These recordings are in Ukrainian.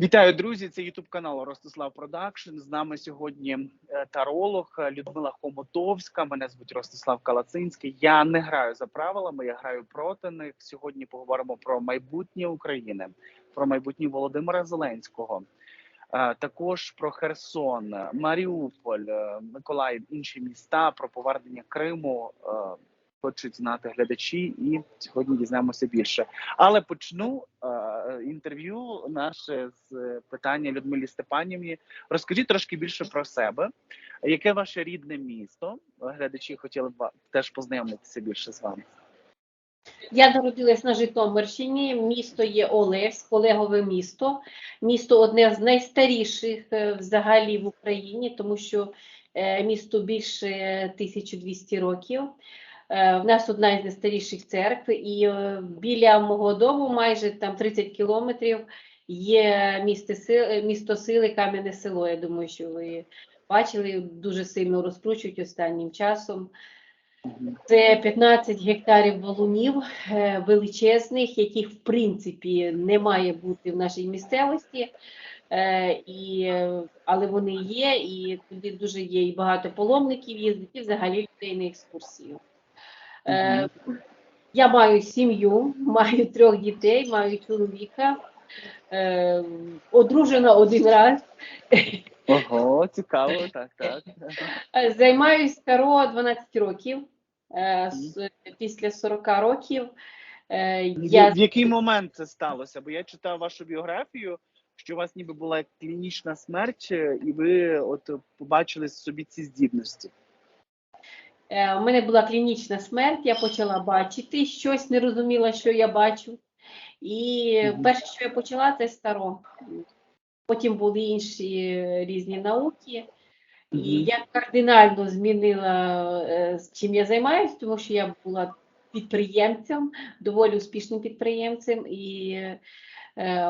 Вітаю, друзі! Це Ютуб канал Ростислав Продакшн. З нами сьогодні е, таролог е, Людмила Хомотовська. Мене звуть Ростислав Калацинський. Я не граю за правилами, я граю проти них. Сьогодні поговоримо про майбутнє України, про майбутнє Володимира Зеленського, е, також про Херсон, Маріуполь, Миколаїв, інші міста, про повернення Криму. Хочуть знати глядачі, і сьогодні дізнаємося більше. Але почну е, інтерв'ю наше з е, питання Людмилі Степанівні. Розкажіть трошки більше про себе. Яке ваше рідне місто? Глядачі хотіли б теж познайомитися більше з вами. Я народилась на Житомирщині. Місто є Олевськ, Олегове місто. Місто одне з найстаріших е, взагалі в Україні, тому що е, місто більше 1200 років. Е, В нас одна із найстаріших церкв, і е, біля мого дому, майже там 30 кілометрів, є місто сили, місто сили Кам'яне село. Я думаю, що ви бачили, дуже сильно розкручують останнім часом. Це 15 гектарів валунів е, величезних, яких в принципі не має бути в нашій місцевості, Е, і, е, але вони є, і туди дуже є і багато паломників їздить, і взагалі людей на екскурсію. Е, Я маю сім'ю, маю трьох дітей, маю чоловіка, е, одружена один раз. Ого, цікаво, так, так. Е, Займаюсь таро 12 років. Е, з- Після 40 років е, я В який момент це сталося? Бо я читав вашу біографію, що у вас ніби була клінічна смерть, е, і ви от побачили собі ці здібності. Е, У мене була клінічна смерть, я почала бачити, щось не розуміла, що я бачу. І перше, що я почала, це старо. Потім були інші різні науки. І я кардинально змінила, е, з чим я займаюся, тому що я була підприємцем, доволі успішним підприємцем, і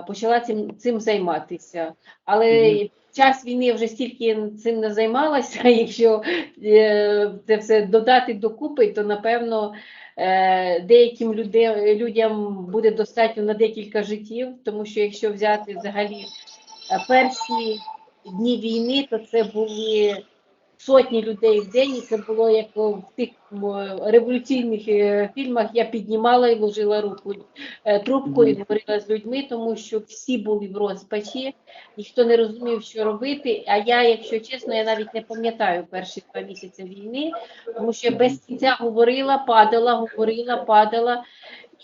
почала цим, цим займатися. Але Мгм. в час війни вже стільки цим не займалася. Якщо е, це все додати докупи, то напевно е, деяким люде, людям буде достатньо на декілька життів, тому що якщо взяти взагалі е, перші дні війни, то це були сотні людей в день, і це було як в тих революційних е, фільмах. Я піднімала і ложила руку е, трубкою, і говорила з людьми, тому що всі були в розпачі, ніхто не розумів, що робити. А я, якщо чесно, я навіть не пам'ятаю перші два місяці війни, тому що я без кінця говорила, падала, говорила, падала.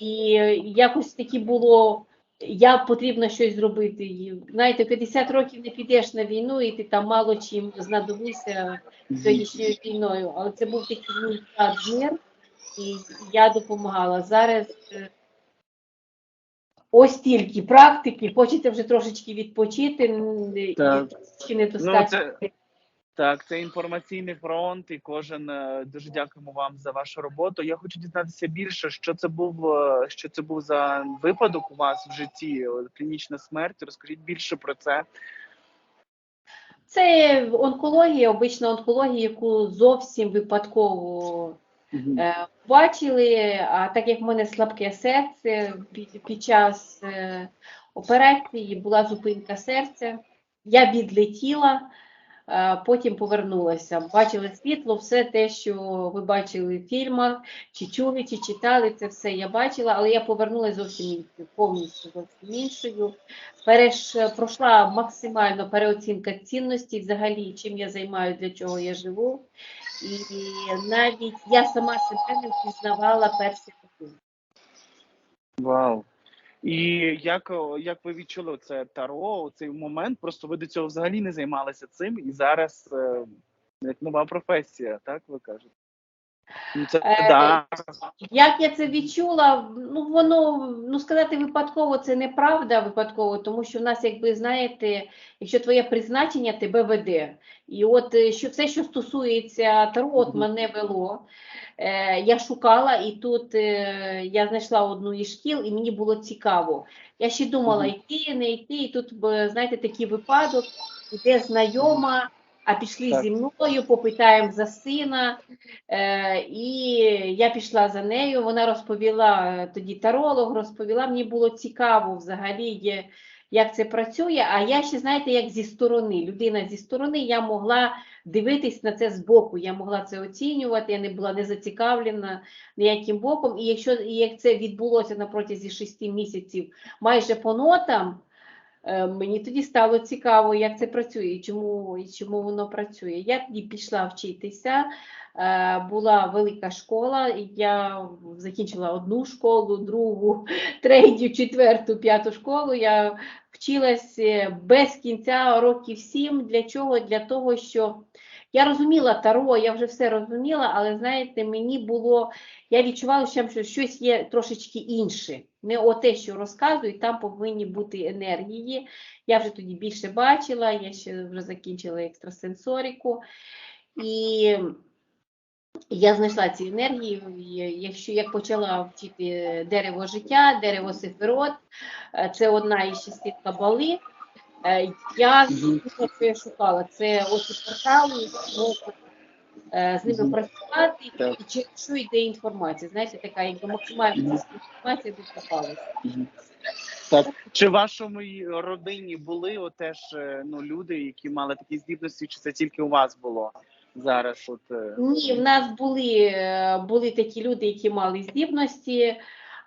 І е, якось таки було. Я потрібно щось зробити. І, знаєте, 50 років не підеш на війну, і ти там мало чим знадобився сьогоднішньою війною. Але це був такий мій мір, і я допомагала. Зараз е, ось тільки практики, хочеться вже трошечки відпочити, н- і Так. трошечки недостатньо. Ну, це- Так, це інформаційний фронт, і кожен е, дуже дякуємо вам за вашу роботу. Я хочу дізнатися більше, що це був е, що це був за випадок у вас в житті, клінічна смерть. Розкажіть більше про це. Це онкологія, обична онкологія, яку зовсім випадково Е, Бачили, а так як в мене слабке серце, під, під час е, операції була зупинка серця, я відлетіла, потім повернулася. Бачили світло, все те, що ви бачили в фільмах, чи чули, чи читали, це все я бачила, але я повернулася зовсім іншою, повністю зовсім іншою. Переш, пройшла максимально переоцінка цінності, взагалі, чим я займаюся, для чого я живу. І навіть я сама себе не впізнавала перші роки. Вау. І як, як ви відчули це таро, цей момент? Просто ви до цього взагалі не займалися цим, і зараз е, як нова професія, так ви кажете? Ну, це Е, да. Як я це відчула, ну воно ну сказати випадково це неправда випадково, тому що в нас, якби знаєте, якщо твоє призначення тебе веде. І от е, що все, що стосується таро, от Мгм. мене вело. Е, я шукала, і тут е, я знайшла одну із шкіл, і мені було цікаво. Я ще думала, йти, не йти, і тут, знаєте, такий випадок, іде знайома, а пішли Так. зі мною, попитаємо за сина. Е, і я пішла за нею. Вона розповіла е, тоді таролог, розповіла. Мені було цікаво взагалі, як це працює. А я ще, знаєте, як зі сторони, людина зі сторони, я могла дивитись на це збоку, я могла це оцінювати, я не була не зацікавлена ніяким боком. І якщо і як це відбулося на протязі шести місяців майже по нотам, мені тоді стало цікаво, як це працює і чому, і чому воно працює. Я тоді пішла вчитися. Е, Була велика школа, я закінчила одну школу, другу, третю, четверту, п'яту школу. Я вчилась е, без кінця років сім. Для чого? Для того, що я розуміла Таро, я вже все розуміла, але знаєте, мені було, я відчувала, що що щось є трошечки інше. Не оте, що розказують, там повинні бути енергії. Я вже тоді більше бачила, я ще вже закінчила екстрасенсоріку. І я знайшла ці енергії, якщо я почала вчити дерево життя, дерево сиферот, е, це одна із частин кабали. Е, Я я шукала. Це оці портали, ну, е, з ними працювати, і чи- що йде інформація. Знаєте, така якби максимальна інформація докопалася. Мгм. Так, чи в вашому родині були от теж е, ну, люди, які мали такі здібності, чи це тільки у вас було зараз? От, Ні, в нас були, були такі люди, які мали здібності,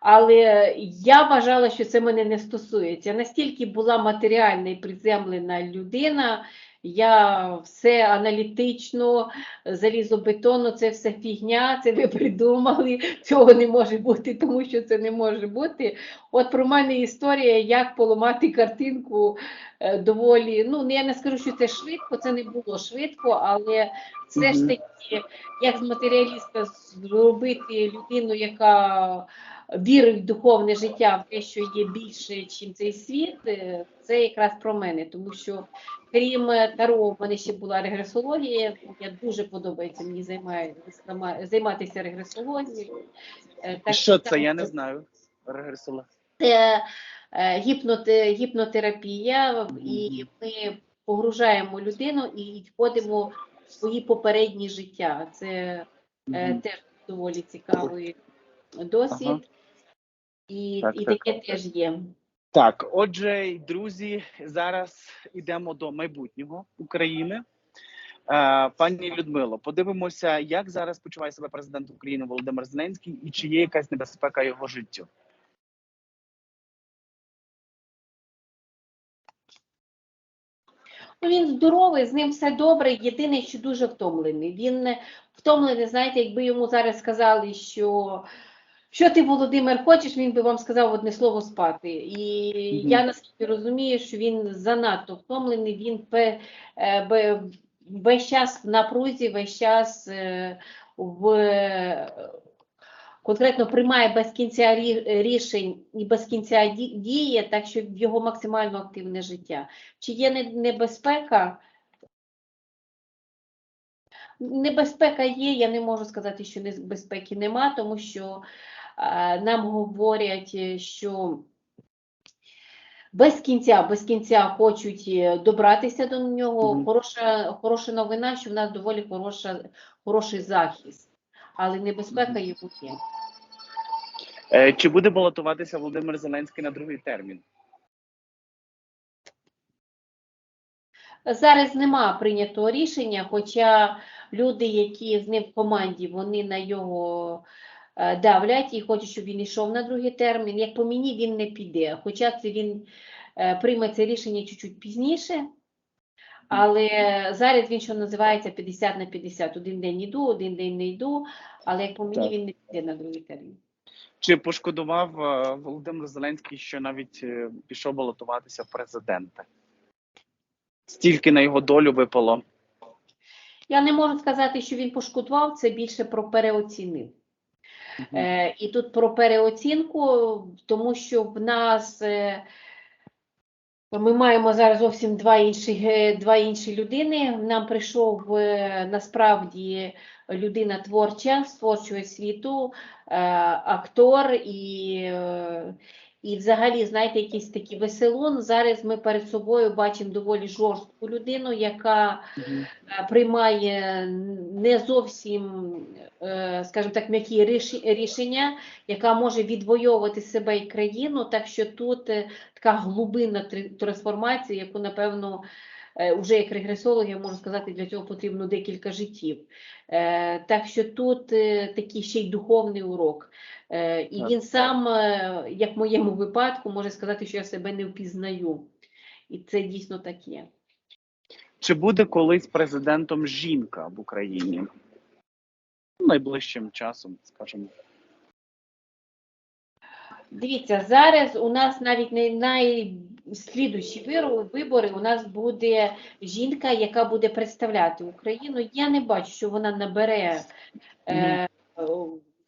але я вважала, що це мене не стосується. Настільки була матеріальна і приземлена людина, я все аналітично, залізобетонно, це все фігня, це ви придумали, цього не може бути, тому що це не може бути. От про мене історія, як поламати картинку е, доволі, ну я не скажу, що це швидко, це не було швидко, але все ж таки, як з матеріаліста зробити людину, яка вірить в духовне життя, в те, що є більше, ніж цей світ, е, це якраз про мене, тому що крім е, Таро, в мене ще була регресологія. Я дуже подобається мені займає, займа- займатися регресологією. Е, так що це? само Я не знаю. Регресола. це гіпноте- гіпнотерапія, і ми погружаємо людину і входимо в свої попередні життя. Це е, теж доволі цікавий досвід, Ага. І, Так, і так. таке теж є. Так, отже, друзі, зараз йдемо до майбутнього України. Е, Пані Людмило, подивимося, як зараз почуває себе президент України Володимир Зеленський і чи є якась небезпека його життю. Ну, він здоровий, з ним все добре. Єдине, що дуже втомлений. Він не- втомлений, знаєте, якби йому зараз сказали, що що ти, Володимир, хочеш, він би вам сказав одне слово спати. І Мгм. я наскільки розумію, що він занадто втомлений, він пе- е, бе- весь час в напрузі, весь час е, в. Конкретно приймає без кінця рі- рішень і без кінця ді- діє, так що в його максимально активне життя. Чи є небезпека? Небезпека є, я не можу сказати, що небезпеки нема, тому що е, нам говорять, е, що без кінця, без кінця хочуть е, добратися до нього. Мгм. Хороша, хороша новина, що в нас доволі хороша, хороший захист, але небезпека йому є. Е, Чи буде балотуватися Володимир Зеленський на другий термін? Зараз нема прийнятого рішення, хоча люди, які з ним в команді, вони на його е, давлять і хочуть, щоб він йшов на другий термін. Як по мені, він не піде. Хоча це він е, прийме це рішення чуть-чуть пізніше. Але зараз він, що називається, 50 на 50. Один день йду, один день не йду, але як по мені, Так. він не піде на другий термін. Чи пошкодував е, Володимир Зеленський, що навіть е, пішов балотуватися в президенти? Стільки на його долю випало. Я не можу сказати, що він пошкодував, це більше про переоцінив. Е, і тут про переоцінку, тому що в нас е, ми маємо зараз зовсім два інші, е, два інші людини. Нам прийшов е, насправді людина творча з творчого світу, е, актор, і, І взагалі, знаєте, якийсь такий веселон. Зараз ми перед собою бачимо доволі жорстку людину, яка е, приймає не зовсім, е, скажімо так, м'які рішення, яка може відвоювати себе і країну. Так що тут е, така глибинна тр- трансформація, яку, напевно, е, вже як регресолог, я можу сказати, для цього потрібно декілька життів. Е, Так що тут е, такий ще й духовний урок. Е, І він сам, е, як в моєму випадку, може сказати, що я себе не впізнаю. І це дійсно так є. Чи буде колись президентом жінка в Україні? Найближчим часом, скажімо. Дивіться, зараз у нас навіть не найслідущі виру- вибори. У нас буде жінка, яка буде представляти Україну. Я не бачу, що вона набере е,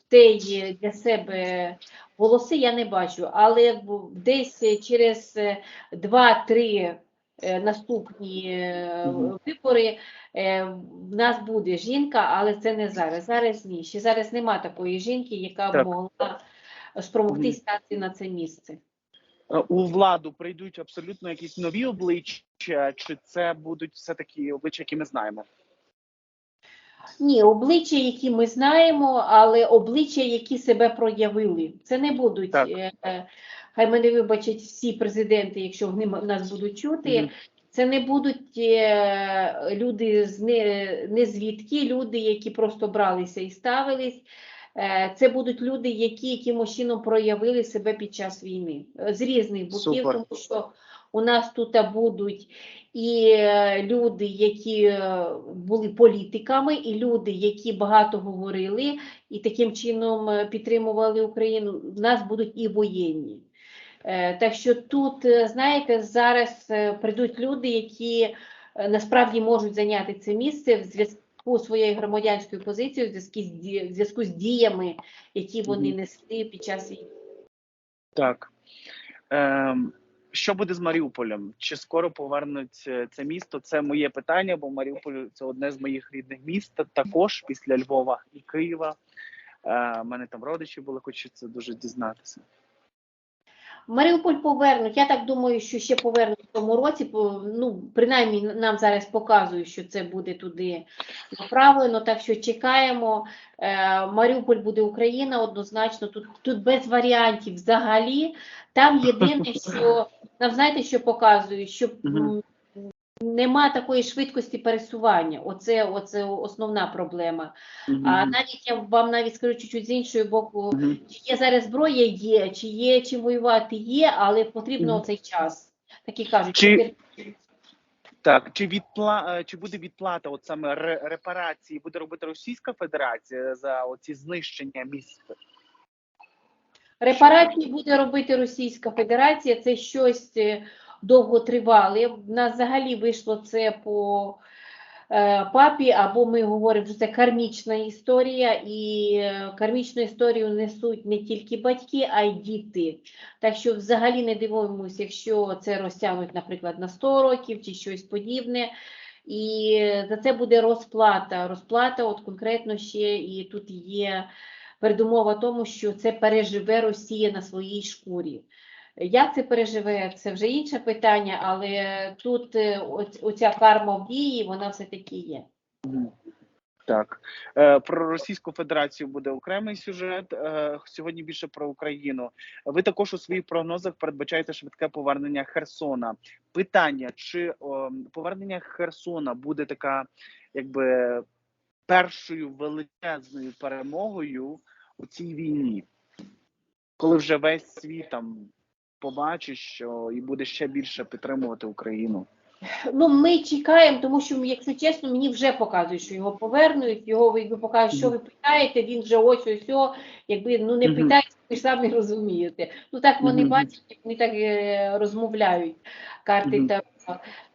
tej для себе голоси. Я не бачу, але десь через е, 2-3 е, наступні е, вибори е, в нас буде жінка, але це не зараз. Зараз ні. Ще зараз нема такої жінки, яка б Так. могла спромогтись Мгм. стати на це місце. Е, У владу прийдуть абсолютно якісь нові обличчя, чи це будуть все таки обличчя, які ми знаємо? Ні, обличчя, які ми знаємо, але обличчя, які себе проявили. Це не будуть, Так. е, е, хай мене вибачать всі президенти, якщо вони нас будуть чути. Мгм. Це не будуть люди з не, не звідки, люди, які просто бралися і ставились. Е, Це будуть люди, які якимось чином проявили себе під час війни е, з різних боків, Супер. тому що у нас тут будуть і е, люди, які були політиками, і люди, які багато говорили і таким чином підтримували Україну. В нас будуть і воєнні. Так що тут, знаєте, зараз прийдуть люди, які насправді можуть зайняти це місце в зв'язку зі своєю громадянською позицією, в зв'язку з ді- в зв'язку з діями, які вони несли під час війни. Так. Ем, що буде з Маріуполем? Чи скоро повернуть е, це місто? Це моє питання, бо Маріуполь це одне з моїх рідних міст, також після Львова і Києва. Е, У мене там родичі були, хочеться дуже дізнатися. Маріуполь повернуть. Я так думаю, що ще повернуть в тому році. Ну, принаймні нам зараз показують, що це буде туди направлено. Так що чекаємо. Е, Маріуполь буде Україна однозначно. Тут, тут без варіантів взагалі. Там єдине, що нам знаєте, що показують, що нема такої швидкості пересування. Оце, оце основна проблема. А навіть я вам навіть скажу чуть-чуть з іншої боку. Мгм. Чи є зараз зброя? Є, чи є чим воювати? Є, але потрібно Мгм. цей час. Так і кажуть, Чи- Так, чи відпла... е, чи буде відплата, от саме репарації, буде робити Російська Федерація за оці знищення міст? репарації буде робити Російська Федерація. Це щось е, довготривале. В нас взагалі вийшло це по е, папі, або ми говоримо, що це кармічна історія, і е, кармічну історію несуть не тільки батьки, а й діти. Так що взагалі не дивуємося, якщо це розтягнуть, наприклад, на 100 років чи щось подібне. І за це буде розплата. Розплата, от конкретно ще, і тут є передумова тому, що це переживе Росія на своїй шкурі. Як це переживе, це вже інше питання, але тут е, оця карма дії, вона все-таки є. Так, Е, про Російську Федерацію буде окремий сюжет. е, Сьогодні більше про Україну. Ви також у своїх прогнозах передбачаєте швидке повернення Херсона. Питання: чи повернення Херсона буде така, якби першою величезною перемогою у цій війні, коли вже весь світ там побачить, що і буде ще більше підтримувати Україну? Ну, ми чекаємо, тому що, якщо чесно, мені вже показують, що його повернуть, його ви покажуть, що ви питаєте, він вже ось ось ось, якби ну не питайте, ви ж самі розумієте. Ну так вони бачать, вони так е, розмовляють карти та.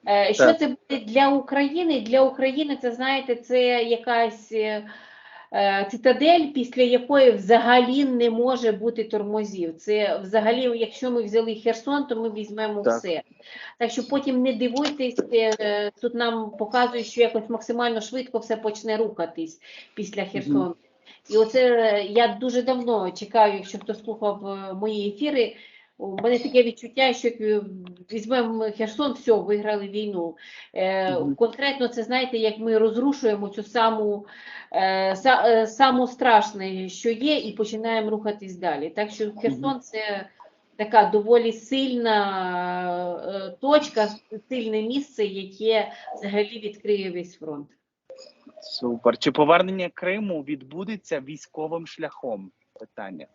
Е, Що це буде для України? Для України це знаєте, це якась е, цитадель, після якої взагалі не може бути тормозів. Це взагалі, якщо ми взяли Херсон, то ми візьмемо Так. все. Так що потім не дивуйтесь, е, тут нам показують, що якось максимально швидко все почне рухатись після Херсону. І оце е, я дуже давно чекаю, якщо хто слухав е, мої ефіри, У мене таке відчуття, що е, візьмемо Херсон, все, виграли війну. Е, Конкретно це знаєте, як ми розрушуємо цю саму, е, са, е, саму страшне, що є, і починаємо рухатись далі. Так що Херсон це така доволі сильна е, точка, сильне місце, яке взагалі відкриє весь фронт. Супер. Чи повернення Криму відбудеться військовим шляхом? Питання.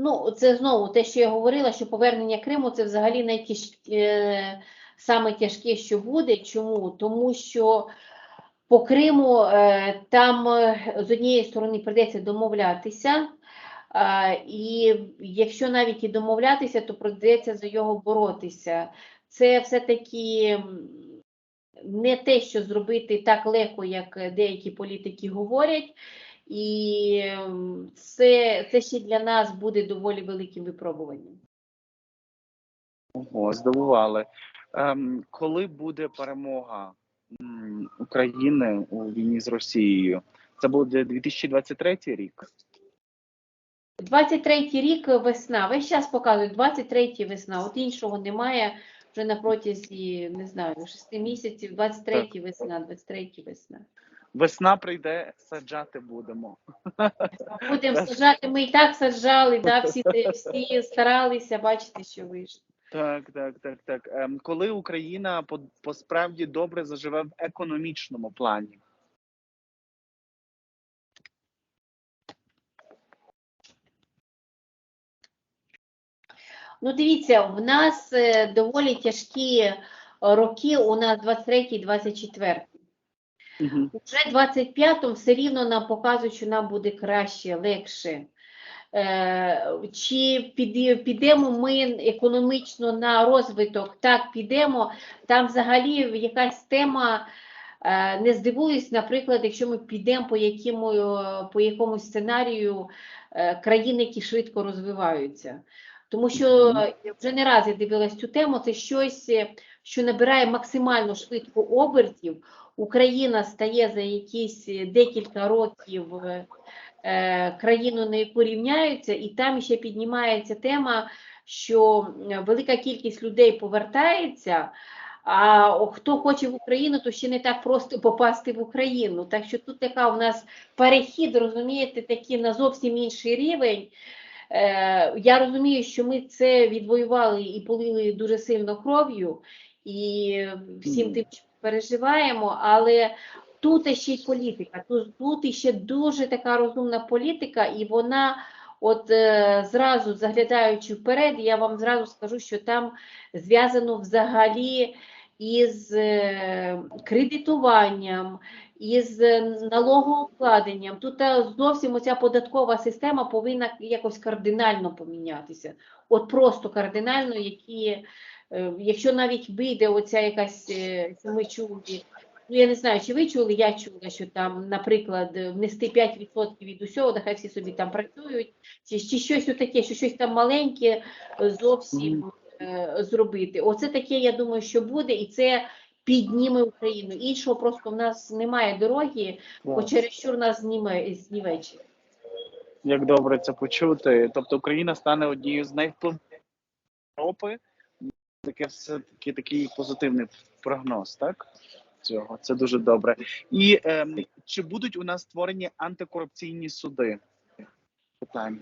Ну, це знову те, що я говорила, що повернення Криму це взагалі найтяж... е, саме тяжке, що буде. Чому? Тому що по Криму е, там е, з однієї сторони прийдеться домовлятися, і якщо навіть і домовлятися, то прийдеться за його боротися. Це все-таки не те, що зробити так легко, як деякі політики говорять. І ем, це, це ще для нас буде доволі великим випробуванням. Ого, здивували. Ем, коли буде перемога України у війні з Росією? Це буде 2023 рік. 23-й рік весна. Весь час показують 23-й весна. От іншого немає вже на протязі, не знаю, 6 місяців. 23-й весна, 23-й весна. Весна прийде, саджати будемо. Будемо саджати. Ми і так саджали, да, всі, всі старалися, бачите, що вийшло. Так, так, так, так. Ем, коли Україна по, по справді добре заживе в економічному плані? Ну, дивіться, в нас е, доволі тяжкі е, роки, у нас 23-24. Угу. Уже 25-му все рівно нам показують, що нам буде краще, легше. Е, Чи підемо ми економічно на розвиток? Так, підемо. Там взагалі якась тема, е, не здивуюсь, наприклад, якщо ми підемо по, якому, по якомусь сценарію е, країн, які швидко розвиваються. Тому що е, вже не раз я дивилась цю тему, це щось, що набирає максимально швидко обертів. Україна стає за якісь е, декілька років е, е, країну, на яку рівняються, і там ще піднімається тема, що велика кількість людей повертається. А хто хоче в Україну, то ще не так просто попасти в Україну. Так що тут така у нас перехід, розумієте, такий на зовсім інший рівень. Е, я розумію, що ми це відвоювали і полили дуже сильно кров'ю, і всім тим що переживаємо, але тут ще й політика, тут, тут ще дуже така розумна політика, і вона, от е, зразу заглядаючи вперед, я вам зразу скажу, що там зв'язано взагалі із е, кредитуванням, із налогоукладенням. Тут е, зовсім оця податкова система повинна якось кардинально помінятися. От просто кардинально, які, якщо навіть вийде оця якась, е, що ми чули, ну я не знаю, чи ви чули, я чула, що там, наприклад, е, внести 5% від усього, нехай всі собі там працюють, чи, чи щось таке, що щось там маленьке е, зовсім е, зробити. Оце таке, я думаю, що буде, і це підніме Україну. Іншого просто в нас немає дороги, бо чересчур нас зніме знівечить. Як добре це почути. Тобто Україна стане однією з найвпливовіших Європи. Таке все таки такий позитивний прогноз, так? Цього це дуже добре. І ем, чи будуть у нас створені антикорупційні суди? Питання.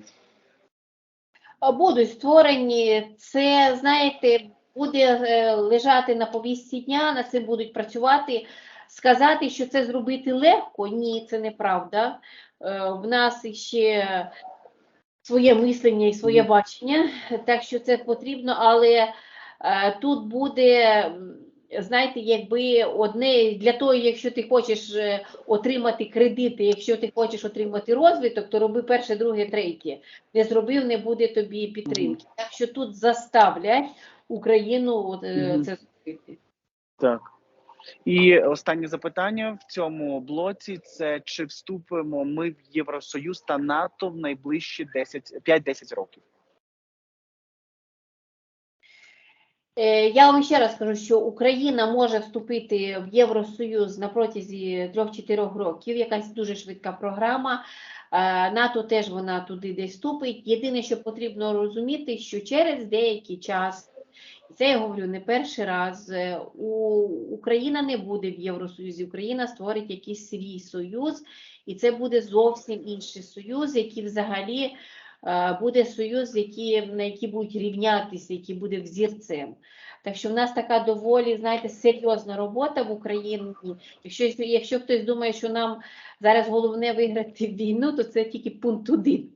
Будуть створені, це, знаєте, буде е, лежати на повістці дня, над цим будуть працювати. Сказати, що це зробити легко, ні, це неправда. Е, В нас ще своє мислення і своє бачення, так що це потрібно, але е, тут буде, знаєте, якби одне для того, якщо ти хочеш е, отримати кредити, якщо ти хочеш отримати розвиток, то роби перше, друге, третє. Не зробив, не буде тобі підтримки. Так що тут заставлять Україну е, це зробити. Так. І останнє запитання в цьому блоці: це чи вступимо ми в Євросоюз та НАТО в найближчі 10, 5-10 років? Я вам ще раз скажу, що Україна може вступити в Євросоюз на протязі 3-4 років, якась дуже швидка програма. Е, НАТО теж вона туди десь вступить. Єдине, що потрібно розуміти, що через деякий час, це я говорю не перший раз, е, Україна не буде в Євросоюзі, Україна створить якийсь свій союз, і це буде зовсім інший союз, який взагалі е, буде союз, який, на який будуть рівнятися, який буде взірцем. Так що в нас така доволі, знаєте, серйозна робота в Україні. Якщо, якщо хтось думає, що нам зараз головне виграти війну, то це тільки пункт один.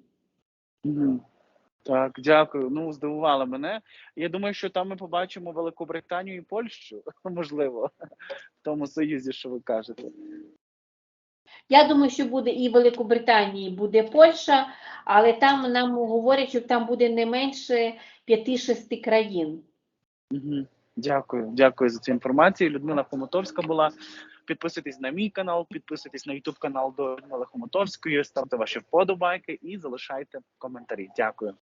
Так, дякую. Ну, здивували мене. Я думаю, що там ми побачимо Великобританію і Польщу, можливо, в тому союзі, що ви кажете. Я думаю, що буде і Великобританії, буде Польща, але там нам говорять, що там буде не менше 5-6 країн. Дякую, дякую за цю інформацію. Людмила Хомутовська була. Підписуйтесь на мій канал, підписуйтесь на YouTube канал до Людмили Хомутовської, ставте ваші вподобайки і залишайте коментарі. Дякую.